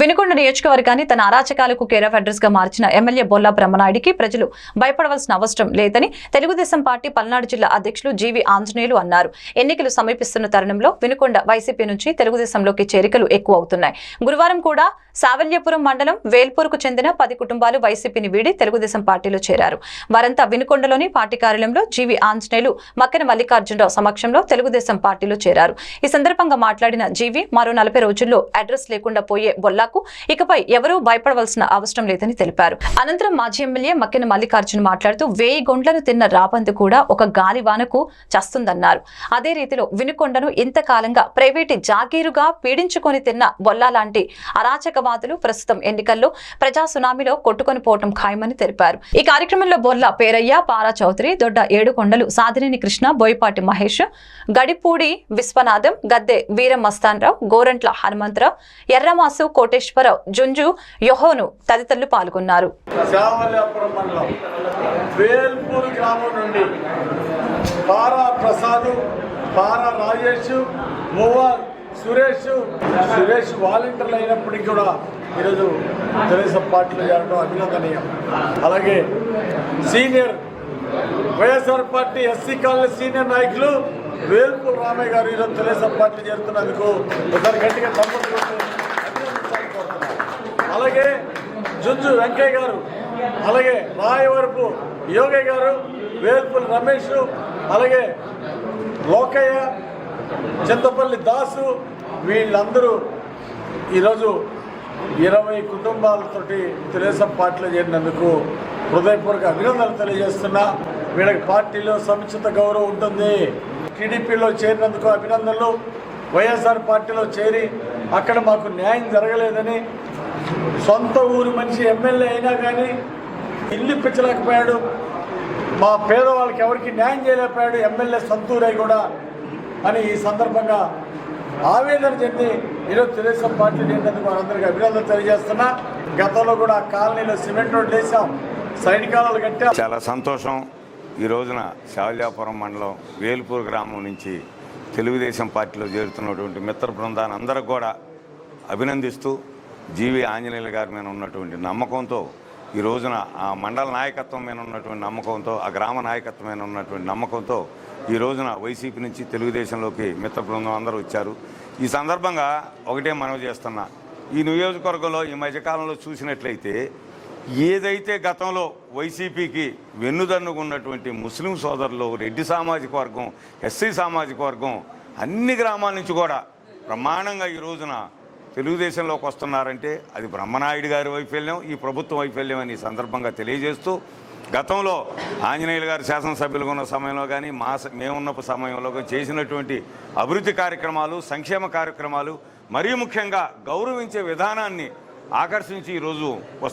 వినుకొండ నియోజకవర్గాన్ని తన అరాచకాలకు కేర్ ఆఫ్ అడ్రస్గా మార్చిన ఎమ్మెల్యే బొల్లా బ్రహ్మనాయుడికి ప్రజలు భయపడవలసిన అవసరం లేదని తెలుగుదేశం పార్టీ పల్నాడు జిల్లా అధ్యక్షులు జీవి ఆంజనేయులు అన్నారు. ఎన్నికలు సమీపిస్తున్న తరుణంలో వినుకొండ వైసీపీ నుంచి తెలుగుదేశంలోకి చేరికలు ఎక్కువ అవుతున్నాయి గురువారం కూడా సావల్యపురం మండలం వేల్పూర్కు చెందిన పది కుటుంబాలు వైసీపీని వీడి తెలుగుదేశం పార్టీలో చేరారు. వారంతా వినుకొండలోని పార్టీ కార్యాలయంలో జీవి ఆంజనేయులు మక్కెన మల్లికార్జునరావు సమక్షంలో తెలుగుదేశం పార్టీలో చేరారు. ఈ సందర్భంగా మాట్లాడిన జీవి మరో నలభై రోజుల్లో అడ్రస్ లేకుండా పోయే జిల్లాకు. ఇకపై ఎవరూ భయపడవలసిన అవసరం లేదని తెలిపారు. అనంతరం మాజీ ఎమ్మెల్యే మక్కెన మల్లికార్జున్ మాట్లాడుతూ వేయి గొండ్లను తిన్న రాబందు కూడా ఒక గాలివానకు చస్తుందన్నారు. అదే రీతిలో వినుకొండను ఇంతకాలంగా ప్రైవేటు జాగీరుగా పీడించుకొని తిన్న బొల్లా లాంటి అరాచకవాదులు ప్రస్తుతం ఎన్నికల్లో ప్రజా సునామీలో కొట్టుకొని పోవటం ఖాయమని తెలిపారు. ఈ కార్యక్రమంలో బొల్ల పేరయ్య పారా చౌదరి దొడ్డ ఏడుకొండలు సాధినేని కృష్ణ బోయపాటి మహేష్ గడిపూడి విశ్వనాథం గద్దె వీరమస్తాన్రావు గోరంట్ల హనుమంతరావు ఎర్రమాసు కోట కోటేశ్వరరావు జుంజు యొహోను తదితరులు పాల్గొన్నారు. వేల్పూర్ గ్రామం నుండి పారా ప్రసాద్ రాజేష్ మువ్వ సురేష్ సురేష్ వాలంటీర్లు అయినప్పటికీ కూడా ఈరోజు తెలుగుదేశం పార్టీలో చేరడం అభినందనీయం. అలాగే senior YSR party SC colony senior నాయకులు వేల్పూర్ రామయ్య గారు ఈరోజు తెలుగుదేశం పార్టీ చేరుతున్నందుకు ఒకసారి గట్టిగా తమ్ముడు అలాగే జుంజు వెంకయ్య గారు అలాగే రాయవరపు యోగయ్య గారు వేల్పుల రమేష్ అలాగే లోకయ్య చింతపల్లి దాసు వీళ్ళందరూ ఈరోజు ఇరవై కుటుంబాలతోటి తెలుగుదేశం పార్టీలో చేరినందుకు హృదయపూర్వక అభినందనలు తెలియజేస్తున్నా. వీళ్ళకి పార్టీలో సముచిత గౌరవం ఉంటుంది. టీడీపీలో చేరినందుకు అభినందనలు. వైఎస్ఆర్ పార్టీలో చేరి అక్కడ మాకు న్యాయం జరగలేదని సొంత ఊరు మనిషి ఎమ్మెల్యే అయినా కానీ ఇల్లు ఇప్పించలేకపోయాడు. మా పేదవాళ్ళకి ఎవరికి న్యాయం చేయలేకపోయాడు. ఎమ్మెల్యే సొంతూరై కూడా అని ఈ సందర్భంగా ఆవేదన చెంది ఈరోజు తెలుగుదేశం పార్టీ చేరినందుకు వారందరికీ అభినందన తెలియజేస్తున్నా. గతంలో కూడా కాలనీలో సిమెంట్ రోడ్లు వేసాం. సైడ్ కాలాలు కట్టాం. చాలా సంతోషం. ఈ రోజున శావల్యాపురం మండలం వేల్పూర్ గ్రామం నుంచి తెలుగుదేశం పార్టీలో చేరుతున్నటువంటి మిత్ర బృందాన్ని అందరికి కూడా అభినందిస్తూ జీవి ఆంజనేయులు గారి మీద ఉన్నటువంటి నమ్మకంతో ఈ రోజున ఆ మండల నాయకత్వం మీద ఉన్నటువంటి నమ్మకంతో ఆ గ్రామ నాయకత్వం మీద ఉన్నటువంటి నమ్మకంతో ఈ రోజున వైసీపీ నుంచి తెలుగుదేశంలోకి మిత్ర బృందం అందరూ వచ్చారు. ఈ సందర్భంగా ఒకటే మనవి చేస్తున్నా. ఈ నియోజకవర్గంలో ఈ మధ్యకాలంలో చూసినట్లయితే ఏదైతే గతంలో వైసీపీకి వెన్నుదన్నుకున్నటువంటి ముస్లిం సోదరులు రెడ్డి సామాజిక వర్గం ఎస్సీ సామాజిక వర్గం అన్ని గ్రామాల నుంచి కూడా ప్రమాణంగా ఈ రోజున తెలుగుదేశంలోకి వస్తున్నారంటే అది బ్రహ్మనాయుడు గారి వైఫల్యం ఈ ప్రభుత్వం వైఫల్యం అని సందర్భంగా తెలియజేస్తూ గతంలో ఆంజనేయులు గారు శాసనసభ్యులుగా ఉన్న సమయంలో కానీ మా స- మేమున్న సమయంలో కానీ చేసినటువంటి అభివృద్ధి కార్యక్రమాలు సంక్షేమ కార్యక్రమాలు మరీ ముఖ్యంగా గౌరవించే విధానాన్ని ఆకర్షించి ఈరోజు వస్తు